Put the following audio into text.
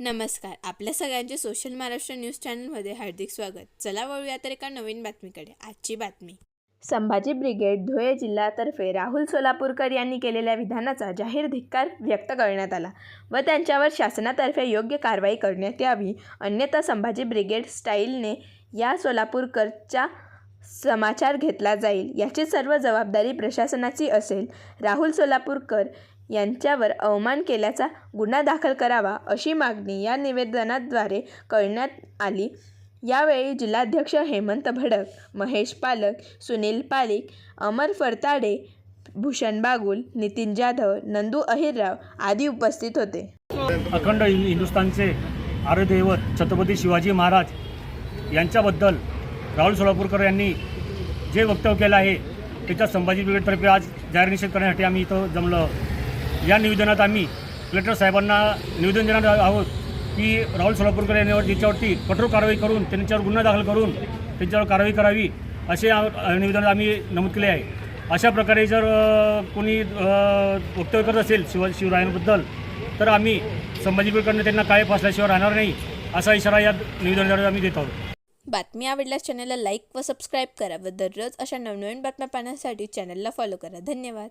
नमस्कार. आपल्या सगळ्यांचे सोशल महाराष्ट्र न्यूज चॅनलमध्ये हार्दिक स्वागत. चला वळूया तर एका नवीन बातमीकडे. आजची बातमी. संभाजी ब्रिगेड धुळे जिल्ह्यातर्फे राहुल सोलापूरकर यांनी केलेल्या विधानाचा जाहीर धिक्कार व्यक्त करण्यात आला व त्यांच्यावर शासनातर्फे योग्य कारवाई करण्यात यावी. अन्यथा संभाजी ब्रिगेड स्टाईलने या सोलापूरकरच्या समाचार घेतला जाईल याची सर्व जबाबदारी प्रशासनाची असेल. राहुल सोलापूरकर यांच्यावर अवमान केल्याचा गुन्हा दाखल करावा अशी मागणी या निवेदनाद्वारे करण्यात आली. यावेळी जिल्हाध्यक्ष हेमंत भडक महेश पालक सुनील पालिक अमर फरताडे भूषण बागुल नितीन जाधव नंदू अहिरराव आदी उपस्थित होते. अखंड हिंदुस्थानचे आर्यदैवत छत्रपती शिवाजी महाराज यांच्याबद्दल राहुल सोलापूरकर यांनी जे वक्तव्य केलं आहे त्याच्या संभाजी ब्रिगेडतर्फे आज जाहीर निषेध करण्यासाठी आम्ही इथं जमलो या निवेदनात आम्ही कलेक्टर साहेबांना निवेदन देणार आहोत की राहुल सोलापूरकर यांच्यावर याच्यावरती कठोर कारवाई करून त्यांच्यावर गुन्हा दाखल करून त्यांच्यावर कारवाई करावी असे निवेदनात आम्ही नमूद केले आहे. अशा प्रकारे जर कोणी वक्तव्य करत असेल शिव शिवरायांबद्दल तर आम्ही संभाजी ब्रिगेडकडनं त्यांना काय फासल्याशिवाय राहणार नाही असा इशारा या निवेदनाद्वारे आम्ही देत आहोत. बातमी आवडल्यास चॅनलला लाईक व सबस्क्राईब करा व दररोज अशा नवनवीन बातम्या पाहण्यासाठी चॅनलला फॉलो करा. धन्यवाद.